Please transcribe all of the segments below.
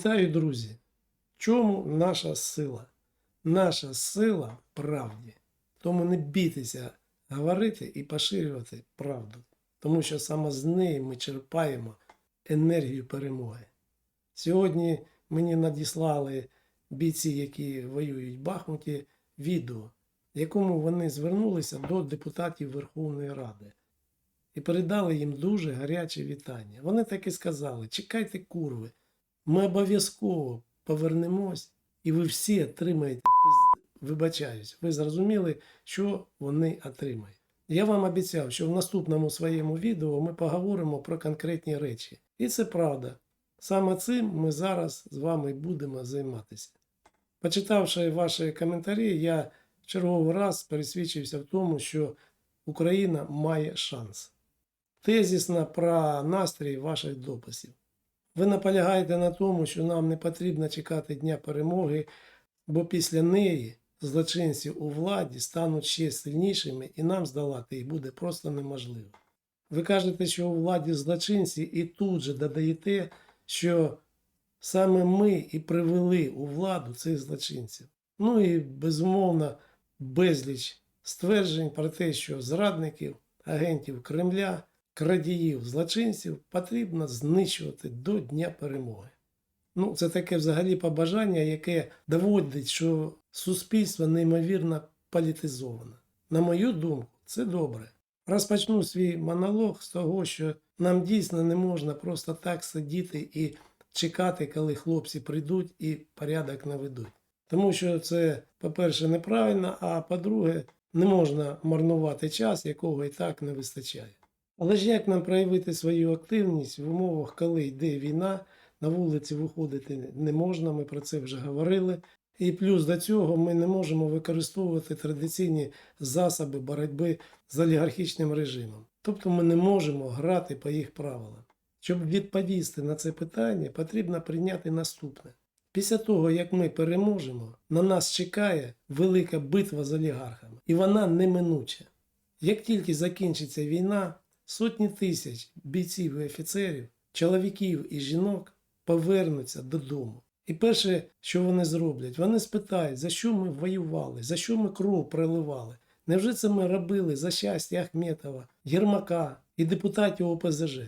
Вітаю, друзі! Чому наша сила? Наша сила в правді. Тому не бійтеся говорити і поширювати правду, тому що саме з неї ми черпаємо енергію перемоги. Сьогодні мені надіслали бійці, які воюють в Бахмуті, відео, в якому вони звернулися до депутатів Верховної Ради і передали їм дуже гаряче вітання. Вони так і сказали: чекайте, курви, ми обов'язково повернемось, і ви всі отримаєте Вибачаюсь, ви зрозуміли, що вони отримають. Я вам обіцяв, що в наступному своєму відео ми поговоримо про конкретні речі. І це правда. Саме цим ми зараз з вами будемо займатися. Почитавши ваші коментарі, я черговий раз пересвідчився в тому, що Україна має шанс. Тезісно про настрій ваших дописів. Ви наполягаєте на тому, що нам не потрібно чекати Дня перемоги, бо після неї злочинці у владі стануть ще сильнішими і нам здолати їх буде просто неможливо. Ви кажете, що у владі злочинці, і тут же додаєте, що саме ми і привели у владу цих злочинців. Ну і безумовно безліч стверджень про те, що зрадників, агентів Кремля, крадіїв, злочинців потрібно знищувати до Дня перемоги. Ну, це таке взагалі побажання, яке доводить, що суспільство неймовірно політизоване. На мою думку, це добре. Розпочну свій монолог з того, що нам дійсно не можна просто так сидіти і чекати, коли хлопці прийдуть і порядок наведуть. Тому що це, по-перше, неправильно, а по-друге, не можна марнувати час, якого і так не вистачає. Але ж як нам проявити свою активність в умовах, коли йде війна, на вулиці виходити не можна, ми про це вже говорили. І плюс до цього ми не можемо використовувати традиційні засоби боротьби з олігархічним режимом. Тобто ми не можемо грати по їх правилам. Щоб відповісти на це питання, потрібно прийняти наступне. Після того, як ми переможемо, на нас чекає велика битва з олігархами, і вона неминуча. Як тільки закінчиться війна, сотні тисяч бійців і офіцерів, чоловіків і жінок повернуться додому. І перше, що вони зроблять, вони спитають, за що ми воювали, за що ми кров проливали. Невже це ми робили за щастя Ахметова, Єрмака і депутатів ОПЗЖ?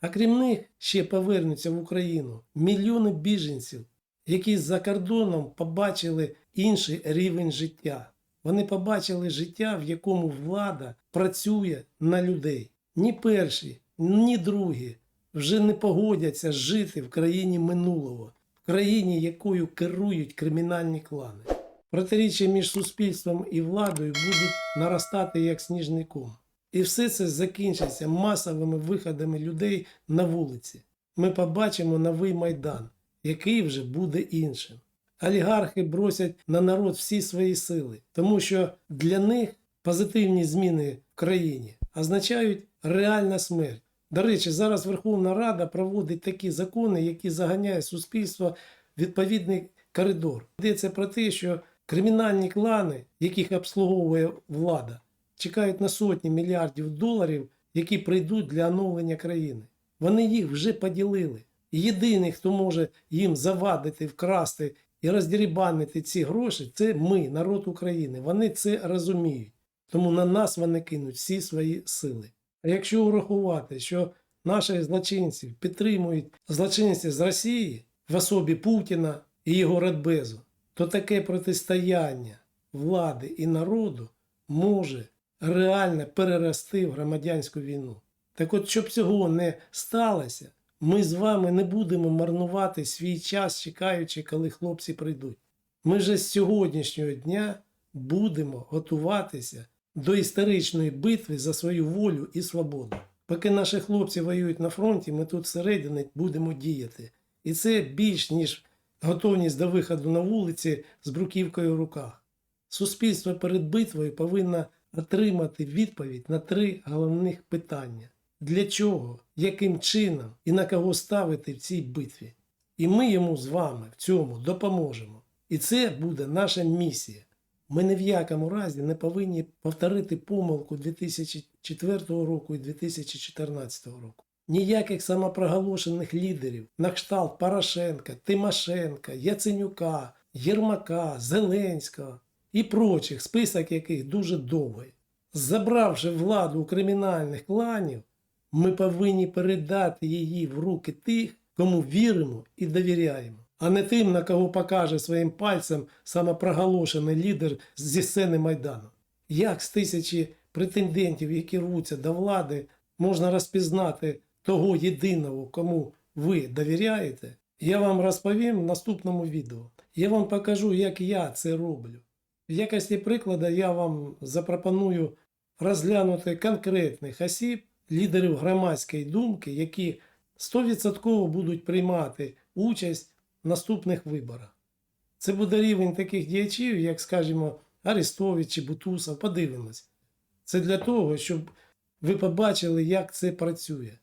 А крім них ще повернуться в Україну мільйони біженців, які за кордоном побачили інший рівень життя. Вони побачили життя, в якому влада працює на людей. Ні перші, ні другі вже не погодяться жити в країні минулого, в країні, якою керують кримінальні клани. Протиріччя між суспільством і владою будуть наростати як сніжний ком. І все це закінчиться масовими виходами людей на вулиці. Ми побачимо новий майдан, який вже буде іншим. Олігархи бросять на народ всі свої сили, тому що для них позитивні зміни в країні означають реальна смерть. До речі, зараз Верховна Рада проводить такі закони, які заганяють суспільство в відповідний коридор. Йдеться про те, що кримінальні клани, яких обслуговує влада, чекають на сотні мільярдів доларів, які прийдуть для оновлення країни. Вони їх вже поділили. Єдиний, хто може їм завадити, вкрасти і роздірібанити ці гроші, це ми, народ України. Вони це розуміють. Тому на нас вони кинуть всі свої сили. А якщо урахувати, що наші злочинці підтримують злочинців з Росії в особі Путіна і його Радбезу, то таке протистояння влади і народу може реально перерости в громадянську війну. Так от, щоб цього не сталося, ми з вами не будемо марнувати свій час, чекаючи, коли хлопці прийдуть. Ми вже з сьогоднішнього дня будемо готуватися до історичної битви за свою волю і свободу. Поки наші хлопці воюють на фронті, ми тут всередині будемо діяти. І це більш ніж готовність до виходу на вулиці з бруківкою в руках. Суспільство перед битвою повинно отримати відповідь на три головних питання: для чого, яким чином і на кого ставити в цій битві. І ми йому з вами в цьому допоможемо. І це буде наша місія. Ми ні в якому разі не повинні повторити помилку 2004 року і 2014 року. Ніяких самопроголошених лідерів на кшталт Порошенка, Тимошенка, Яценюка, Єрмака, Зеленського і прочих, список яких дуже довгий. Забравши владу у кримінальних кланів, ми повинні передати її в руки тих, кому віримо і довіряємо, а не тим, на кого покаже своїм пальцем самопроголошений лідер зі сцени Майдану. Як з тисячі претендентів, які рвуться до влади, можна розпізнати того єдиного, кому ви довіряєте, я вам розповім в наступному відео. Я вам покажу, як я це роблю. В якості прикладу я вам запропоную розглянути конкретних осіб, лідерів громадської думки, які 100% будуть приймати участь наступних виборах. Це буде рівень таких діячів, як, скажімо, Арестович чи Бутусов. Подивимось. Це для того, щоб ви побачили, як це працює.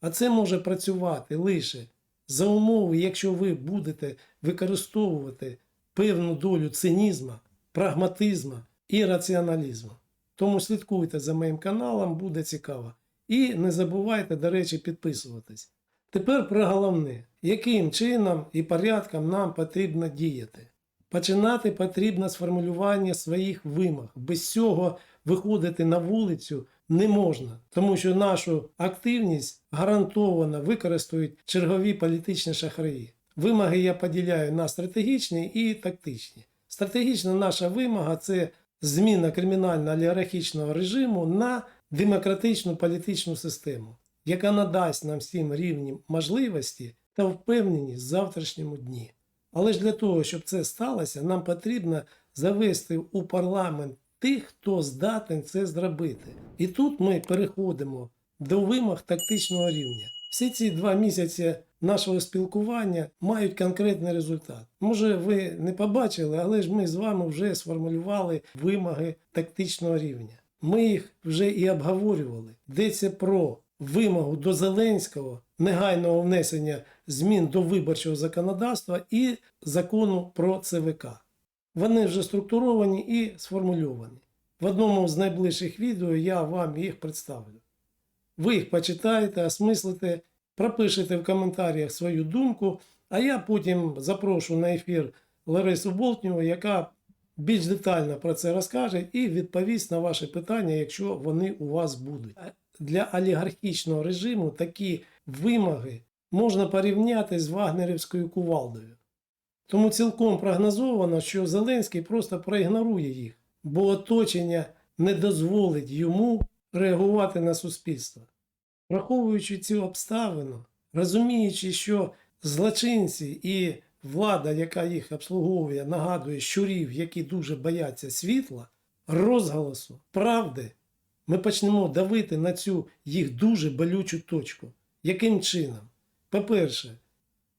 А це може працювати лише за умови, якщо ви будете використовувати певну долю цинізма, прагматизму і раціоналізму. Тому слідкуйте за моїм каналом, буде цікаво. І не забувайте, до речі, підписуватись. Тепер про головне, яким чином і порядком нам потрібно діяти. Починати потрібно з формулювання своїх вимог. Без цього виходити на вулицю не можна, тому що нашу активність гарантовано використають чергові політичні шахраї. Вимоги я поділяю на стратегічні і тактичні. Стратегічна наша вимога це зміна кримінально-олігархічного режиму на демократичну політичну систему, яка надасть нам всім рівні можливості та впевненість в завтрашньому дні. Але ж для того, щоб це сталося, нам потрібно завести у парламент тих, хто здатен це зробити. І тут ми переходимо до вимог тактичного рівня. Всі ці два місяці нашого спілкування мають конкретний результат. Може, ви не побачили, але ж ми з вами вже сформулювали вимоги тактичного рівня. Ми їх вже і обговорювали. Йдеться про вимогу до Зеленського негайного внесення змін до виборчого законодавства і закону про ЦВК. Вони вже структуровані і сформульовані. В одному з найближчих відео я вам їх представлю. Ви їх почитаєте, осмислите, пропишете в коментарях свою думку, а я потім запрошу на ефір Ларису Болтнєву, яка більш детально про це розкаже і відповість на ваші питання, якщо вони у вас будуть. Для олігархічного режиму такі вимоги можна порівняти з вагнерівською кувалдою. Тому цілком прогнозовано, що Зеленський просто проігнорує їх, бо оточення не дозволить йому реагувати на суспільство. Враховуючи цю обставину, розуміючи, що злочинці і влада, яка їх обслуговує, нагадує щурів, які дуже бояться світла, розголосу, правди, ми почнемо давити на цю їх дуже болючу точку. Яким чином? По-перше,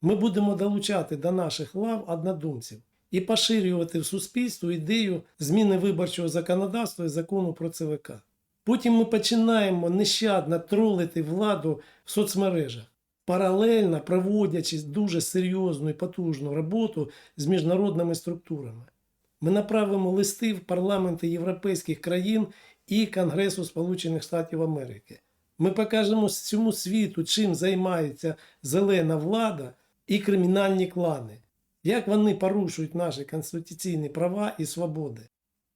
ми будемо долучати до наших лав однодумців і поширювати в суспільство ідею зміни виборчого законодавства і закону про ЦВК. Потім ми починаємо нещадно тролити владу в соцмережах, паралельно проводячи дуже серйозну і потужну роботу з міжнародними структурами. Ми направимо листи в парламенти європейських країн і Конгресу Сполучених Штатів Америки. Ми покажемо всьому світу, чим займається зелена влада і кримінальні клани, як вони порушують наші конституційні права і свободи.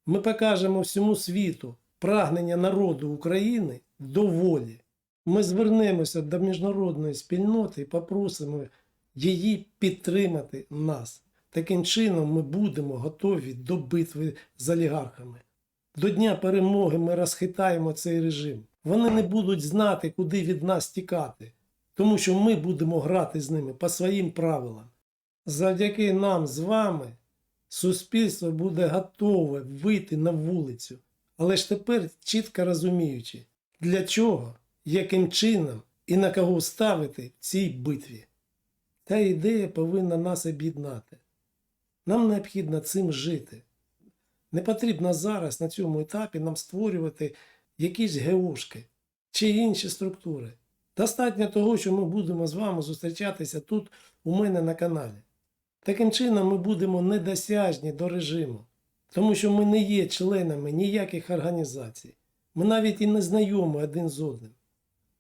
Ми покажемо всьому світу прагнення народу України до волі. Ми звернемося до міжнародної спільноти і попросимо її підтримати нас. Таким чином ми будемо готові до битви з олігархами. До Дня перемоги ми розхитаємо цей режим. Вони не будуть знати, куди від нас тікати, тому що ми будемо грати з ними по своїм правилам. Завдяки нам з вами суспільство буде готове вийти на вулицю, але ж тепер чітко розуміючи, для чого, яким чином і на кого ставити в цій битві. Та ідея повинна нас об'єднати. Нам необхідно цим жити. Не потрібно зараз на цьому етапі нам створювати якісь геушки чи інші структури. Достатньо того, що ми будемо з вами зустрічатися тут у мене на каналі. Таким чином ми будемо недосяжні до режиму, тому що ми не є членами ніяких організацій. Ми навіть і не знайомі один з одним.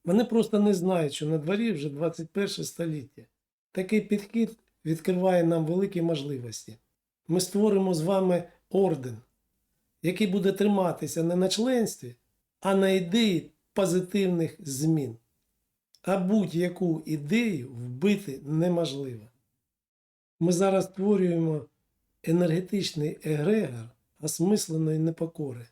Вони просто не знають, що на дворі вже 21 століття. Такий підхід відкриває нам великі можливості. Ми створимо з вами орден, який буде триматися не на членстві, а на ідеї позитивних змін. А будь-яку ідею вбити неможливо. Ми зараз створюємо енергетичний егрегор осмисленої непокори,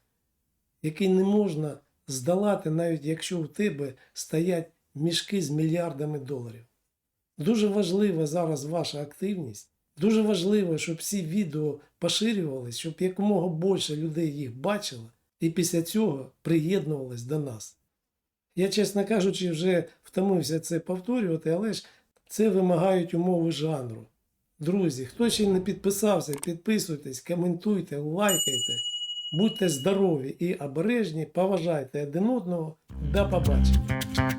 який не можна здолати, навіть якщо у тебе стоять мішки з мільярдами доларів. Дуже важлива зараз ваша активність. Дуже важливо, щоб всі відео поширювались, щоб якомога більше людей їх бачило і після цього приєднувались до нас. Я, чесно кажучи, вже втомився це повторювати, але ж це вимагають умови жанру. Друзі, хто ще не підписався, підписуйтесь, коментуйте, лайкайте, будьте здорові і обережні, поважайте один одного. До побачення!